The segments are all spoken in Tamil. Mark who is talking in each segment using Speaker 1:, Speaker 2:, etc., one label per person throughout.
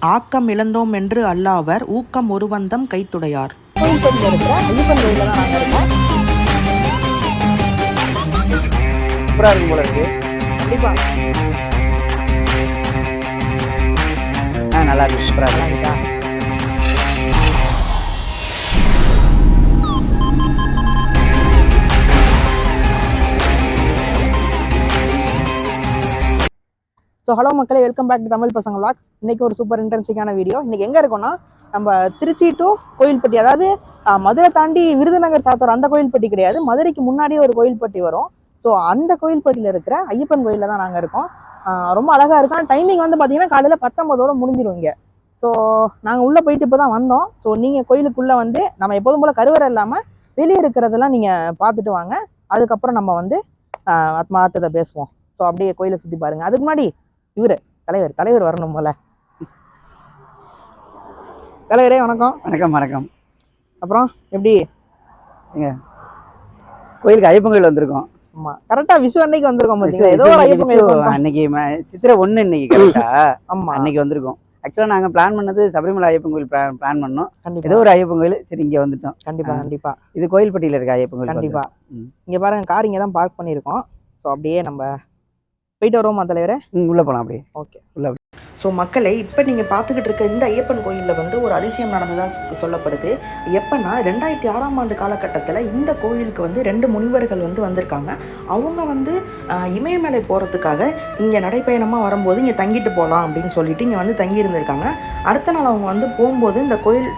Speaker 1: ஆக்கம் இழந்தோம் என்று அல்லாவர் ஊக்கம் ஒருவந்தம் கைத்துடையார்.
Speaker 2: கோயில்பட்டியில் இருக்கிற ஸோ ஹலோ மக்களே welcome back to Tamil Pasanga vlogs. இன்னைக்கு ஒரு சூப்பர் இன்ட்ரெஸ்டிங்கான வீடியோ இன்றைக்கி எங்கே இருக்கோம்னா நம்ம திருச்சி டு கோயில்பட்டி அதாவது மதுரை தாண்டி விருதுநகர் சாத்தூர் அந்த கோயில்பட்டி கிடையாது. மதுரைக்கு முன்னாடியே ஒரு கோயில்பட்டி வரும். ஸோ அந்த கோயில்பட்டியில் இருக்கிற ஐயப்பன் கோயிலில் தான் நாங்கள் இருக்கோம். ஆஹ், ரொம்ப அழகாக இருக்கும். டைமிங் வந்து பார்த்தீங்கன்னா காலையில் பத்தொம்போதோட முடிஞ்சிடும் இங்கே. ஸோ நாங்கள் உள்ளே போயிட்டு இப்போ தான் வந்தோம். ஸோ நீங்கள் கோயிலுக்குள்ளே வந்து நம்ம எப்போதும் போல் கருவறை இல்லாமல் வெளியே இருக்கிறதெல்லாம் நீங்கள் பார்த்துட்டு வாங்க. அதுக்கப்புறம் நம்ம வந்து மாற்றதை பேசுவோம். ஸோ அப்படியே கோயிலை சுற்றி பாருங்க. அதுக்கு முன்னாடி இவரு தலைவர் தலைவர் வரணும் போல. தலைவரே வணக்கம்.
Speaker 3: வணக்கம் வணக்கம்.
Speaker 2: அப்புறம் எப்படி?
Speaker 3: கோயிலுக்கு ஐயப்பன் கோயில் வந்திருக்கோம்.
Speaker 2: ஆமா கரெக்டா விஷு அன்னைக்கு வந்திருக்கோம்
Speaker 3: விசு-
Speaker 2: பாத்தீங்களா ஏதோ ஒரு
Speaker 3: விசு-
Speaker 2: ஐயப்பன்
Speaker 3: விசு
Speaker 2: கோயில் கொண்டோம்.
Speaker 3: அன்னைக்கு சித்திரை ஒண்ணு இன்னைக்கு கரெக்டா
Speaker 2: ஆமா.
Speaker 3: அன்னைக்கு வந்திருக்கோம். ஆக்சுவலாக நாங்கள் பிளான் பண்ணது சபரிமலை ஐயப்பன் கோயில் பிளான் பண்ணோம். ஏதோ ஒரு ஐயப்பன் கோயில் சரி இங்கே வந்துட்டோம்.
Speaker 2: கண்டிப்பா. கண்டிப்பா.
Speaker 3: இது கோயில்பட்டியில் இருக்க ஐயப்பன் கோயில்
Speaker 2: கண்டிப்பா. இங்க பாருங்க கார் இங்க தான் பார்க் பண்ணியிருக்கோம். ஸோ அப்படியே நம்ம போயிட்டு வருவோமா தலைவரே?
Speaker 3: ம், உள்ள போகலாம் அப்படியே.
Speaker 2: ஓகே.
Speaker 1: ஸோ மக்களை இப்போ நீங்கள் பார்த்துக்கிட்டு இருக்க இந்த ஐயப்பன் கோயிலில் வந்து ஒரு அதிசயம் நடந்ததாக சொல்லப்படுது. எப்போன்னா ரெண்டாயிரத்தி ஆறாம் ஆண்டு காலகட்டத்தில் இந்த கோயிலுக்கு வந்து ரெண்டு முனிவர்கள் வந்து வந்திருக்காங்க. அவங்க வந்து இமயமலை போகிறதுக்காக இங்கே நடைப்பயணமாக வரும்போது இங்கே தங்கிட்டு போகலாம் அப்படின்னு சொல்லிட்டு இங்கே வந்து தங்கி இருந்திருக்காங்க அடுத்த நாள் அவங்க வந்து போகும்போது இந்த கோயில்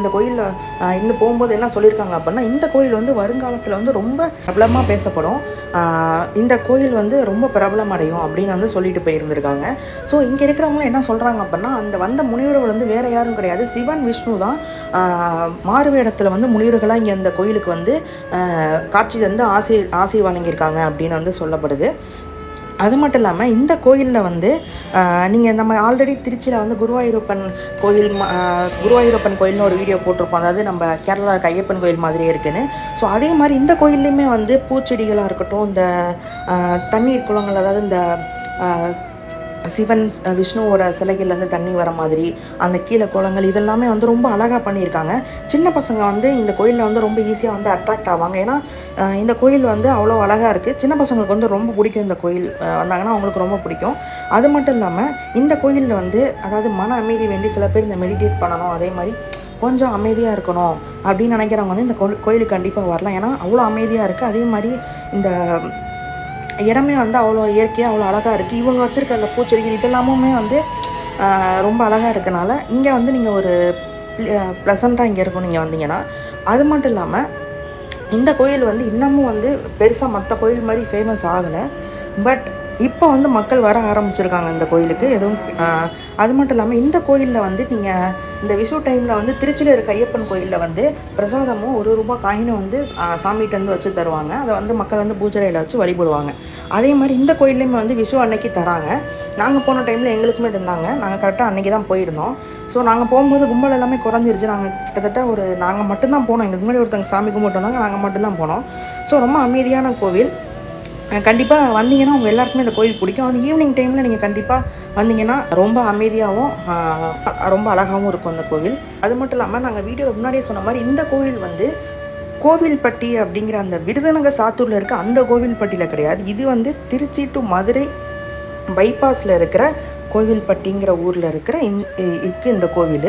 Speaker 1: இந்த கோயிலில் இந்த போகும்போது என்ன சொல்லியிருக்காங்க அப்படின்னா இந்த கோயில் வந்து வருங்காலத்தில் வந்து ரொம்ப பிரபலமாக பேசப்படும். இந்த கோயில் வந்து ரொம்ப பிரபலம் அடையும் அப்படின்னு வந்து சொல்லிட்டு போயிருந்திருக்காங்க. ஸோ இங்கே இருக்கிறவங்க என்ன சொல்கிறாங்க அப்படின்னா அந்த வந்த முனிவர்கள் வந்து வேற யாரும் கிடையாது. சிவன் விஷ்ணு தான் மாறுவேடத்தில் வந்து முனிவர்களாக இங்கே அந்த கோயிலுக்கு வந்து காட்சி தந்து ஆசை ஆசை வழங்கியிருக்காங்க அப்படின்னு வந்து சொல்லப்படுது. அது மட்டும் இல்லாமல் இந்த கோயிலில் வந்து நீங்கள் நம்ம ஆல்ரெடி திருச்சியில் வந்து குருவாயூரப்பன் கோயில் குருவாயூரப்பன் கோயில்னு ஒரு வீடியோ போட்டிருப்போம். அதாவது நம்ம கேரளா இருக்க ஐயப்பன் கோயில் மாதிரியே இருக்குன்னு. ஸோ அதே மாதிரி இந்த கோயில்லையுமே வந்து பூச்செடிகளாக இருக்கட்டும் இந்த தண்ணீர் குளங்கள் அதாவது இந்த சிவன் விஷ்ணுவோட சிலைகள்லேருந்து தண்ணி வர மாதிரி அந்த கீழே குளங்கள் இதெல்லாமே வந்து ரொம்ப அழகாக பண்ணியிருக்காங்க. சின்ன பசங்க வந்து இந்த கோயிலில் வந்து ரொம்ப ஈஸியாக வந்து அட்ராக்ட் ஆவாங்க. ஏன்னா இந்த கோயில் வந்து அவ்வளோ அழகாக இருக்குது சின்ன பசங்களுக்கு வந்து ரொம்ப பிடிக்கும் இந்த கோயில் வந்தாங்கன்னா அவங்களுக்கு ரொம்ப பிடிக்கும். அது மட்டும் இல்லாமல் இந்த கோயிலில் வந்து அதாவது மன அமைதி வேண்டி சில பேர் இந்த மெடிடேட் பண்ணணும் அதே மாதிரி கொஞ்சம் அமைதியாக இருக்கணும் அப்படின்னு நினைக்கிறவங்க வந்து இந்த கோயில் கோயிலுக்கு கண்டிப்பாக வரலாம். ஏன்னா அவ்வளோ அமைதியாக இருக்குது அதே மாதிரி இந்த இடமே வந்து அவ்வளோ இயற்கையாக அவ்வளோ அழகாக இருக்குது இவங்க வச்சுருக்க அந்த பூச்செடிகள் இதெல்லாமுமே வந்து ரொம்ப அழகாக இருக்கனால இங்கே வந்து நீங்கள் ஒரு ப்ளசண்ட்டாக இங்கே இருக்கும் நீங்கள் வந்தீங்கன்னா அது மட்டும் இல்லாமல் இந்த கோயில் வந்து இன்னமும் வந்து பெருசாக மற்ற கோயில் மாதிரி ஃபேமஸ் ஆகலை. பட் இப்போ வந்து மக்கள் வர ஆரம்பிச்சிருக்காங்க இந்த கோயிலுக்கு. எதுவும் அது மட்டும் இல்லாமல் இந்த கோயிலில் வந்து நீங்கள் இந்த விஷு டைமில் வந்து திருச்சியில் இருக்க ஐயப்பன் கோயிலில் வந்து பிரசாதமும் ஒரு ரூபாய் காயினும் வந்து சாமிகிட்டேருந்து சாமிகிட்ட வந்து வச்சு தருவாங்க. அதை வந்து மக்கள் வந்து பூஜரையில் வச்சு வழிபடுவாங்க. அதே மாதிரி இந்த கோயில்லையுமே வந்து விஷு அன்னைக்கு தராங்க. நாங்கள் போன டைமில் எங்களுக்குமே தந்தாங்க. நாங்கள் கரெக்டாக அன்னைக்கு தான் போயிருந்தோம். ஸோ நாங்கள் போகும்போது கும்பல் எல்லாமே குறைஞ்சிருச்சு. நாங்கள் கிட்டத்தட்ட ஒரு நாங்கள் மட்டும்தான் போனோம். எங்களுக்கு முன்னாடி ஒருத்தங்க சாமி கும்பிட்டு வந்தாங்க நாங்கள் மட்டும்தான் போனோம். ஸோ ரொம்ப அமைதியான கோவில். கண்டிப்பாக வந்தீங்கன்னா உங்கள் எல்லாருக்குமே இந்த கோயில் பிடிக்கும். அது ஈவினிங் டைமில் நீங்கள் கண்டிப்பாக வந்தீங்கன்னா ரொம்ப அமைதியாகவும் ரொம்ப அழகாகவும் இருக்கும் அந்த கோவில். அது மட்டும் இல்லாமல் நாங்கள் வீடியோவில் முன்னாடியே சொன்ன மாதிரி இந்த கோவில் வந்து கோவில்பட்டி அப்படிங்கிற அந்த விருதுநகர் சாத்தூரில் இருக்க அந்த கோவில்பட்டியில் கிடையாது. இது வந்து திருச்சி டு மதுரை பைபாஸில் இருக்கிற கோவில்பட்டிங்கிற ஊரில் இருக்கிற இந் இருக்குது இந்த கோவில்.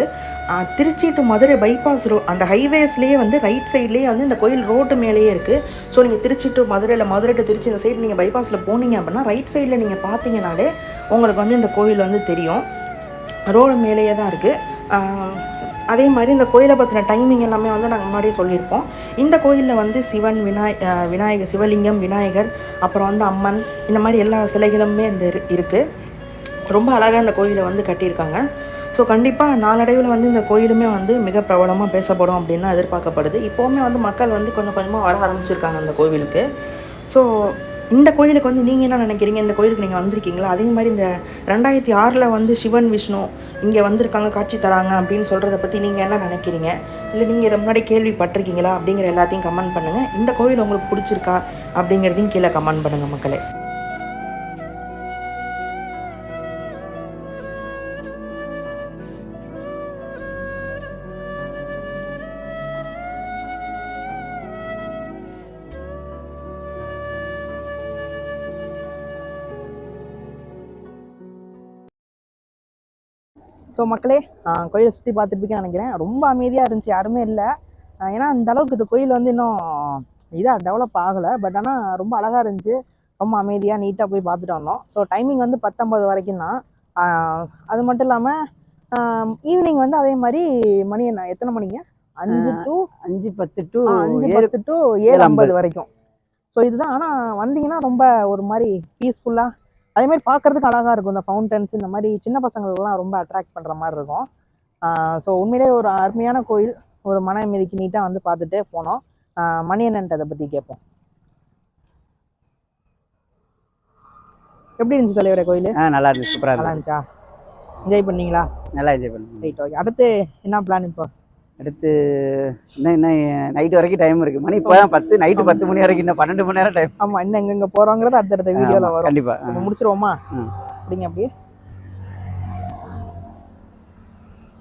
Speaker 1: Trichy to Madurai bypass road அந்த ஹைவேஸ்லேயே வந்து ரைட் சைட்லேயே வந்து இந்த கோயில் ரோட்டு மேலேயே இருக்குது ஸோ நீங்கள் திருச்சி டு மதுரையில் மதுரை டு திருச்சி இந்த சைடு நீங்கள் பைபாஸில் போனீங்க அப்படின்னா ரைட் சைடில் நீங்கள் பார்த்தீங்கனாலே உங்களுக்கு வந்து இந்த கோவில் வந்து தெரியும். ரோடு மேலேயே தான் இருக்குது அதே மாதிரி இந்த கோயிலை பற்றின டைமிங் எல்லாமே வந்து நாங்கள் முன்னாடியே சொல்லியிருப்போம். இந்த கோயிலில் வந்து சிவன் விநாய் விநாயகர் சிவலிங்கம் விநாயகர் அப்புறம் வந்து அம்மன் இந்த மாதிரி எல்லா சிலைகளுமே இந்த இருக்குது ரொம்ப அழகாக இந்த கோயிலை வந்து கட்டியிருக்காங்க. ஸோ கண்டிப்பாக நாளடைவில் வந்து இந்த கோயிலுமே வந்து மிக பிரபலமாக பேசப்படும் அப்படின்னு தான் எதிர்பார்க்கப்படுது. இப்போவுமே வந்து மக்கள் வந்து கொஞ்சம் கொஞ்சமாக வர ஆரம்பிச்சிருக்காங்க அந்த கோவிலுக்கு. ஸோ இந்த கோயிலுக்கு வந்து நீங்கள் என்ன நினைக்கிறீங்க? இந்த கோயிலுக்கு நீங்கள் வந்திருக்கீங்களா? அதே மாதிரி இந்த ரெண்டாயிரத்தி ஆறில் வந்து சிவன் விஷ்ணு இங்கே வந்திருக்காங்க காட்சி தராங்க அப்படின்னு சொல்கிறத பற்றி நீங்கள் என்ன நினைக்கிறீங்க? இல்லை நீங்கள் இதை முன்னாடி கேள்விப்பட்டிருக்கீங்களா? அப்படிங்கிற எல்லாத்தையும் கமெண்ட் பண்ணுங்கள் இந்த கோயில் உங்களுக்கு பிடிச்சிருக்கா? அப்படிங்கிறதையும் கீழே கமெண்ட் பண்ணுங்கள் மக்களே.
Speaker 2: ஸோ மக்களே கோயிலை சுற்றி பார்த்துருப்பீங்கன்னு நினைக்கிறேன். ரொம்ப அமைதியாக இருந்துச்சு. யாருமே இல்லை. ஏன்னா இந்த அளவுக்கு இந்த கோயில் வந்து இன்னும் இதாக டெவலப் ஆகலை. பட் ஆனால் ரொம்ப அழகாக இருந்துச்சு. ரொம்ப அமைதியாக நீட்டாக போய் பார்த்துட்டு வந்தோம். ஸோ டைமிங் வந்து பத்தொம்பது வரைக்கும் தான். அது மட்டும் இல்லாமல் ஈவினிங் வந்து அதே மாதிரி மணி என்ன? எத்தனை மணிங்க? அஞ்சு டு
Speaker 3: அஞ்சு பத்து டு
Speaker 2: அஞ்சு பத்து டு ஏழு ஐம்பது. வரைக்கும். ஸோ இதுதான். ஆனால் வந்தீங்கன்னா ரொம்ப ஒரு மாதிரி பீஸ்ஃபுல்லாக அதே மாதிரி பார்க்கறதுக்கு அழகாக இருக்கும். இந்த ஃபவுண்டன்ஸ் இந்த மாதிரி சின்ன பசங்களுக்கெல்லாம் ரொம்ப அட்ராக்ட் பண்ணுற மாதிரி இருக்கும். ஸோ உண்மையிலே ஒரு அருமையான கோயில் ஒரு மன அமைதிக்கு நீட்டாக வந்து பார்த்துட்டே போனோம். மணியண்ணன்ட்ட அதை பற்றி கேட்போம் எப்படி இருந்துச்சு தலைவரே கோயில்?
Speaker 3: நல்லா இருந்துச்சு. சூப்பராக
Speaker 2: நல்லா
Speaker 3: இருந்துச்சு?
Speaker 2: என்ஜாய் பண்ணீங்களா?
Speaker 3: நல்லா என்ஜாய் பண்ணுங்க
Speaker 2: ரைட் ஓகே அடுத்து என்ன பிளான் இப்போ?
Speaker 3: அடுத்து இன்னும் இன்னும் நைட் வரைக்கும் டைம் இருக்கு. மணி இப்போ தான் பத்து நைட்டு பத்து மணி வரைக்கும் இன்னும் பன்னெண்டு மணி நேரம் டைம்
Speaker 2: ஆமாம் இன்னும் எங்கெங்க போகிறோங்கிறது அடுத்தடுத்த வீடியோவில் வரும்.
Speaker 3: கண்டிப்பா.
Speaker 2: ஸோ இப்போ முடிச்சிருவோமா. அப்படிங்க அப்படியே.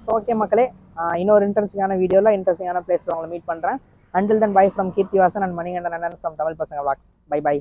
Speaker 2: ஸோ ஓகே மக்களே. இன்னொரு இன்ட்ரெஸ்டிங்கான வீடியோவில் இன்ட்ரெஸ்டிங்கான பிளேஸில் உங்களை மீட் பண்ணுறேன் until then bye from Keerthivasan and Manikandan அண்ணன் from Tamil Pasanga vlogs. By by